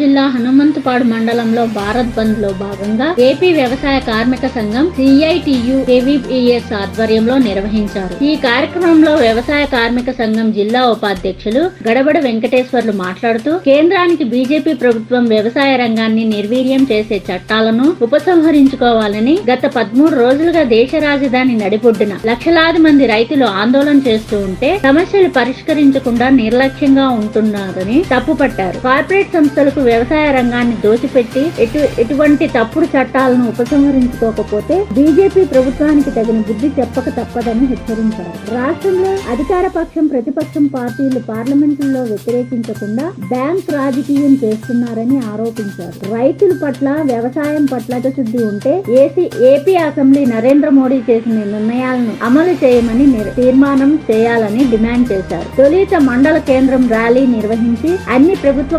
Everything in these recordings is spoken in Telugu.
జిల్లా హనుమంతపాడు మండలంలో భారత్ బంద్లో భాగంగా ఏపీ వ్యవసాయ కార్మిక సంఘం సిఐటియు కేవీపీఎస్ ఆధ్వర్యంలో నిర్వహించారు. ఈ కార్యక్రమంలో వ్యవసాయ కార్మిక సంఘం జిల్లా ఉపాధ్యక్షులు గడబడ వెంకటేశ్వర్లు మాట్లాడుతూ కేంద్రానికి బీజేపీ ప్రభుత్వం వ్యవసాయ రంగాన్ని నిర్వీర్యం చేసే చట్టాలను ఉపసంహరించుకోవాలని గత పదమూడు రోజులుగా దేశ రాజధాని నడిపొడ్డున లక్షలాది మంది రైతులు ఆందోళన చేస్తూ ఉంటే సమస్యలు పరిష్కరించకుండా నిర్లక్ష్యంగా ఉంటున్నారని తప్పుపట్టారు. కార్పొరేట్ సంస్థలకు వ్యవసాయ రంగాన్ని దోచిపెట్టి ఎటు ఎటువంటి తప్పుడు చట్టాలను ఉపసంహరించుకోకపోతే బీజేపీ ప్రభుత్వానికి తగిన బుద్ధి చెప్పక తప్పదని హెచ్చరించారు. రాష్ట్రంలో అధికార పక్షం ప్రతిపక్షం పార్టీలు పార్లమెంటులో వ్యతిరేకించకుండా బ్యాంక్ రాజకీయం చేస్తున్నారని ఆరోపించారు. రైతుల పట్ల వ్యవసాయం పట్ల శుద్ధి ఉంటే AC AP assembly Narendra Modi చేసిన నిర్ణయాలను అమలు చేయమని తీర్మానం చేయాలని డిమాండ్ చేశారు. తొలిత మండల కేంద్రం ర్యాలీ నిర్వహించి అన్ని ప్రభుత్వ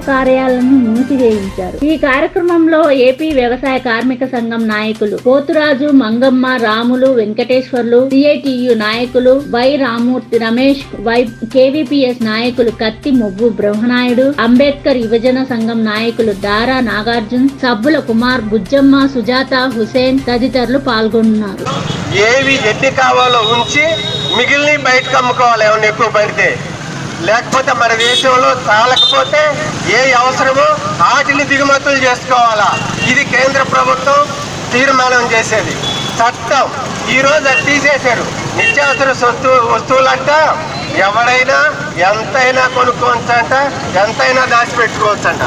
మూసివేయించారు ఈ కార్యక్రమంలో ఏపీ వ్యవసాయ కార్మిక సంఘం నాయకులు పోతురాజు మంగమ్మ రాములు వెంకటేశ్వర్లు సిఐటియు నాయకులు Y Ramurthy Ramesh Y KVPS నాయకులు కత్తి ముగ్గు బ్రహ్మనాయుడు అంబేద్కర్ యువజన సంఘం నాయకులు దారా నాగార్జున్ సబ్బుల కుమార్ బుజ్జమ్మ సుజాత హుసేన్ తదితరులు పాల్గొన్నారు. ఏవి ఎన్ని కావాలో ఉంచి మిగిలిన బయటకు అమ్ముకోవాలి ఏమన్నా ఎక్కువ పడితే. లేకపోతే మన దేశంలో చాలకపోతే ఏ అవసరమో వాటిని దిగుమతులు చేసుకోవాలా? ఇది కేంద్ర ప్రభుత్వం తీర్మానం చేసేది. చట్టం. ఈరోజు అది తీసేశారు. నిత్యావసర సొత్తు వస్తువులంట ఎవడైనా ఎంతైనా కొనుక్కోవచ్చంట ఎంతైనా దాచిపెట్టుకోవచ్చంట.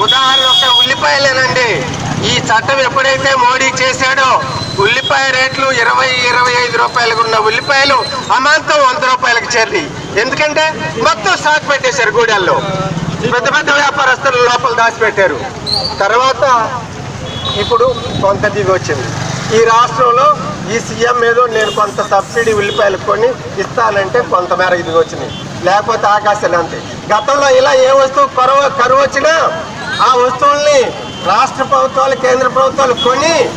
ఉదాహరణ ఒక ఉల్లిపాయలేనండి. ఈ చట్టం ఎప్పుడైతే మోడీ చేశాడో ఉల్లిపాయ రేట్లు ఇరవై ఇరవై ఐదు రూపాయలకు ఉన్న ఉల్లిపాయలు అమాంతం వంద రూపాయలకు చేరి ఎందుకంటే మొత్తం స్టాక్ పెట్టేశారు గూడెల్లో పెద్ద పెద్ద వ్యాపారస్తులు లోపల దాచిపెట్టారు. తర్వాత ఇప్పుడు కొంత దిగి వచ్చింది. ఈ రాష్ట్రంలో ఈ సీఎం ఏదో నేను కొంత సబ్సిడీ ఉల్లిపాయలు కొని ఇస్తానంటే కొంతమేర ఇది లేకపోతే ఆకాశాలు అంతే. గతంలో ఇలా ఏ వస్తువు కరువు కరువు వచ్చినా ఆ వస్తువుల్ని రాష్ట్ర ప్రభుత్వాలు కేంద్ర ప్రభుత్వాలు కొని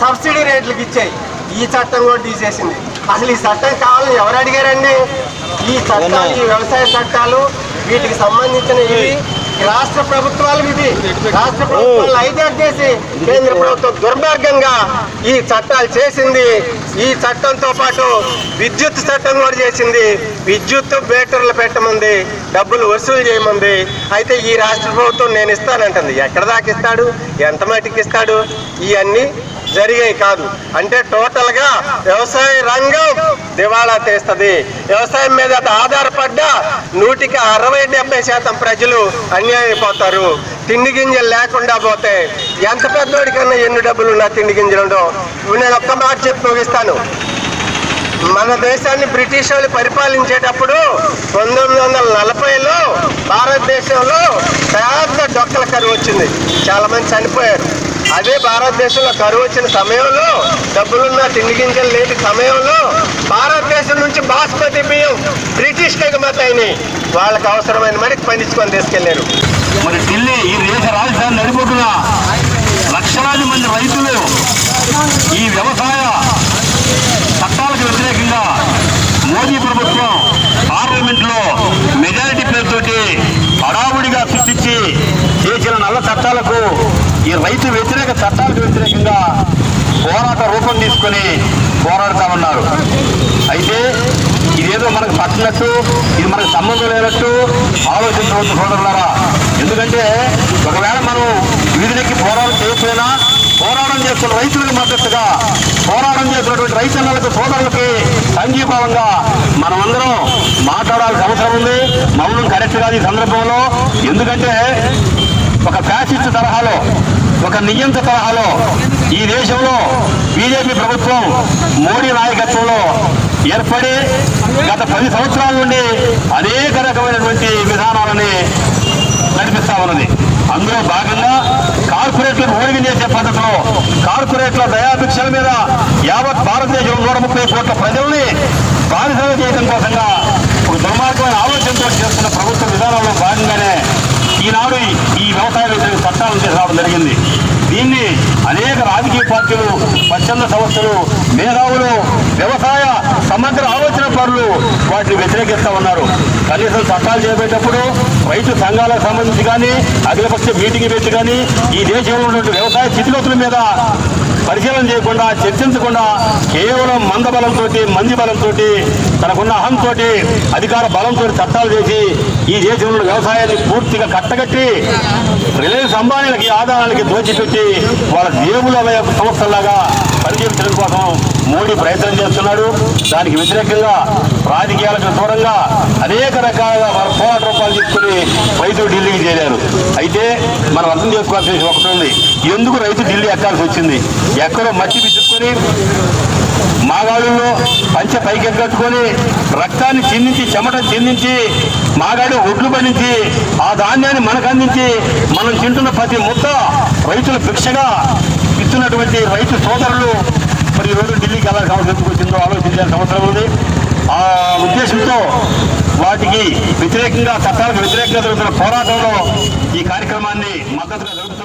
సబ్సిడీ రేట్లకు ఇచ్చాయి. ఈ చట్టం కూడా తీసేసింది. అసలు ఈ చట్టం కావాలని ఎవరు అడిగారండి? ఈ చట్టాలు ఈ వ్యవసాయ చట్టాలు వీటికి సంబంధించిన ఇవి రాష్ట్ర ప్రభుత్వాలు ఇవి. రాష్ట్ర ప్రభుత్వాలు హైజాక్ చేసి కేంద్ర ప్రభుత్వం దుర్మార్గంగా ఈ చట్టాలు చేసింది. ఈ చట్టంతో పాటు విద్యుత్ చట్టం కూడా చేసింది. విద్యుత్ మీటర్లు పెట్టమంది డబ్బులు వసూలు చేయమంది. అయితే ఈ రాష్ట్ర ప్రభుత్వం నేను ఇస్తానంటుంది. ఎక్కడ దాకా ఇస్తాడు? ఎంత మటుకు ఇస్తాడు? ఇవన్నీ జరిగాయి కాదు. అంటే టోటల్గా వ్యవసాయ రంగం దివాళా తీస్తుంది. వ్యవసాయం మీద ఆధారపడ్డ నూటికి అరవై డెబ్బై శాతం ప్రజలు అన్యాయం అయిపోతారు తిండి గింజలు లేకుండా పోతే ఎంత పెద్దోడికన్నా ఎన్ని డబ్బులు ఉన్నా తిండి గింజలు ఉండవు. నేను ఒక్క మాట చెప్పి ముగిస్తాను. మన దేశాన్ని బ్రిటిష్ వాళ్ళు పరిపాలించేటప్పుడు పంతొమ్మిది వందల నలభైలో భారతదేశంలో పెద్ద డొక్కల కరువు వచ్చింది. చాలామంది చనిపోయారు. అదే భారతదేశంలో కరువు వచ్చిన సమయంలో డబ్బులున్న తిండి గింజలు లేని సమయంలో భారతదేశం నుంచి బాస్మతి బియ్యం బ్రిటిష్ ఎగుమతి అయినాయి. వాళ్ళకి అవసరమైన మరికి పండించుకొని తీసుకెళ్ళారు. మరి ఢిల్లీ ఈ దేశ రాజధాని నడిపోతున్న లక్షలాది మంది రైతులు ఈ వ్యవసాయ చట్టాలకు వ్యతిరేకంగా మోదీ ప్రభుత్వం పార్లమెంట్లో మెజారిటీ పేరుతోటి హడావుడిగా సృష్టించి చేసిన నల్ల చట్టాలకు ఈ రైతు వ్యతిరేక చట్టాలకు వ్యతిరేకంగా పోరాట రూపం తీసుకొని పోరాడుతా ఉన్నారు అయితే ఇదేదో మనకు పట్టినట్టు ఇది మనకు సంబంధం లేనట్టు ఆలోచించవచ్చు సోదరులారా. ఎందుకంటే ఒకవేళ మనం వీధులకి పోరాటం చేయకపోయినా పోరాటం చేస్తున్న రైతులకు మద్దతుగా పోరాటం చేస్తున్నటువంటి రైతన్నలకు సోదరులకి సంఘీభావంగా మనమందరం మాట్లాడాల్సిన అవసరం ఉంది. మౌనం కరెక్ట్ కాదు ఈ సందర్భంలో. ఎందుకంటే ఒక ఫ్యాసిస్ట్ తరహాలో ఒక నియంత తరహాలో ఈ దేశంలో బీజేపీ ప్రభుత్వం మోడీ నాయకత్వంలో ఏర్పడి గత పది సంవత్సరాల నుండి అనేక రకమైనటువంటి విధానాలని నడిపిస్తా ఉన్నది. అందులో భాగంగా కార్పొరేట్లకు ఓడిగి చేసే పద్ధతిలో కార్పొరేట్ల దయాభిక్షల మీద యావత్ భారతదేశం నూట ముప్పై కోట్ల ప్రజల్ని బాధితులు చేయడం కోసంగా ఒక దుర్మార్గమైన ఆలోచనతో చేస్తున్న ప్రభుత్వ విధానంలో భాగంగానే ఈనాడు ఈ- వ్యవసాయ వ్యతిరేక చట్టాలను తీసుకురావడం జరిగింది. దీన్ని అనేక రాజకీయ పార్టీలు స్వచ్ఛంద సంస్థలు మేధావులు వ్యవసాయ సమగ్ర ఆలోచన వాటిని వ్యతిరేకిస్తా ఉన్నారు. కనీసం చట్టాలు చేపేటప్పుడు రైతు సంఘాలకు సంబంధించి కానీ అఖిలపక్ష మీటింగ్ పెట్టి కానీ ఈ దేశంలో ఉన్నటువంటి వ్యవసాయ స్థితిగతుల మీద పరిశీలన చేయకుండా చర్చించకుండా కేవలం మంద బలంతో మంది బలంతో తనకున్న అహంతో అధికార బలంతో చట్టాలు చేసి ఈ దేశంలో వ్యవసాయాన్ని పూర్తిగా కట్టగట్టి రిలయన్స్ అంబానీలకి ఆదాయాలకి దోచిపెట్టి వాళ్ళ దేవుల యొక్క సంస్థల్లాగా పనిచేయించడం కోసం మోడీ ప్రయత్నం చేస్తున్నాడు. దానికి వ్యతిరేకంగా రాజకీయాలకు దూరంగా అనేక రకాలుగా వాళ్ళ కోట్ల రూపాయలు తీసుకుని రైతులు ఢిల్లీకి చేరారు. అయితే మనం అర్థం చేసుకోవాల్సిన విషయం ఒకటి ఉంది. ఎందుకు రైతు ఢిల్లీ ఎక్కాల్సి వచ్చింది? ఎక్కడో మట్టి పిచ్చుకొని మాగాడుల్లో పంచ పైకెక్కట్టుకొని రక్తాన్ని చిందించి చెమట చిందించి మాగాడు ఒడ్లు పండించి ఆ ధాన్యాన్ని మనకు అందించి మనం తింటున్న ప్రతి ముద్ద రైతుల భిక్షగా ఇస్తున్నటువంటి రైతు సోదరులు మరి ఈరోజు ఢిల్లీకి ఎలా అవసరం వచ్చిందో ఆలోచించాల్సిన అవసరం ఉంది. ఆ ఉద్దేశంతో వాటికి వ్యతిరేకంగా చట్టాలకు వ్యతిరేకంగా జరుగుతున్న పోరాటంలో ఈ కార్యక్రమాన్ని మద్దతుగా జరుగుతుంది